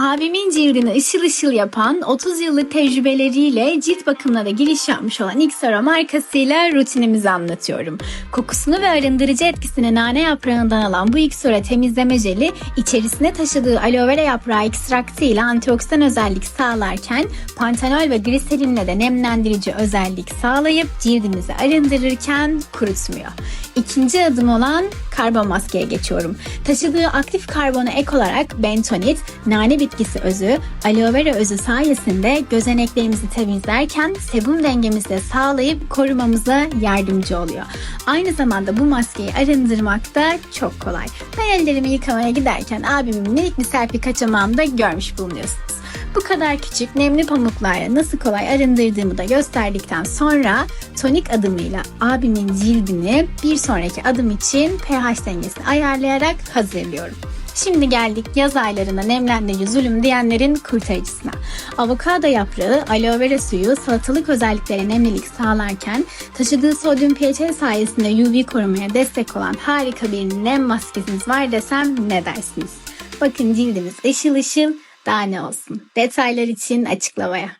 Abimin cildini ışıl ışıl yapan 30 yıllık tecrübeleriyle cilt bakımına da giriş yapmış olan Xora markasıyla rutinimizi anlatıyorum. Kokusunu ve arındırıcı etkisini nane yaprağından alan bu Xora temizleme jeli içerisine taşıdığı aloe vera yaprağı ekstraktı ile antioksidan özellik sağlarken pantenol ve gliserinle de nemlendirici özellik sağlayıp cildimizi arındırırken kurutmuyor. İkinci adım olan karbon maskeye geçiyorum. Taşıdığı aktif karbona ek olarak bentonit, nane bitkisi özü, aloe vera özü sayesinde gözeneklerimizi temizlerken sebum dengemizi de sağlayıp korumamıza yardımcı oluyor. Aynı zamanda bu maskeyi arındırmak da çok kolay. Ben ellerimi yıkamaya giderken abimin minik bir selfie kaçamağımda görmüş bulunuyorsunuz. Bu kadar küçük nemli pamuklarla nasıl kolay arındırdığımı da gösterdikten sonra tonik adımıyla abimin cildini bir sonraki adım için pH dengesini ayarlayarak hazırlıyorum. Şimdi geldik yaz aylarında nemlendirici zulüm diyenlerin kurtarıcısına. Avokado yaprağı, aloe vera suyu salatalık özelliklere nemlilik sağlarken taşıdığı sodyum pH sayesinde UV korumaya destek olan harika bir nem maskesiniz var desem ne dersiniz? Bakın cildimiz ışıl ışıl daha ne olsun. Detaylar için açıklamaya.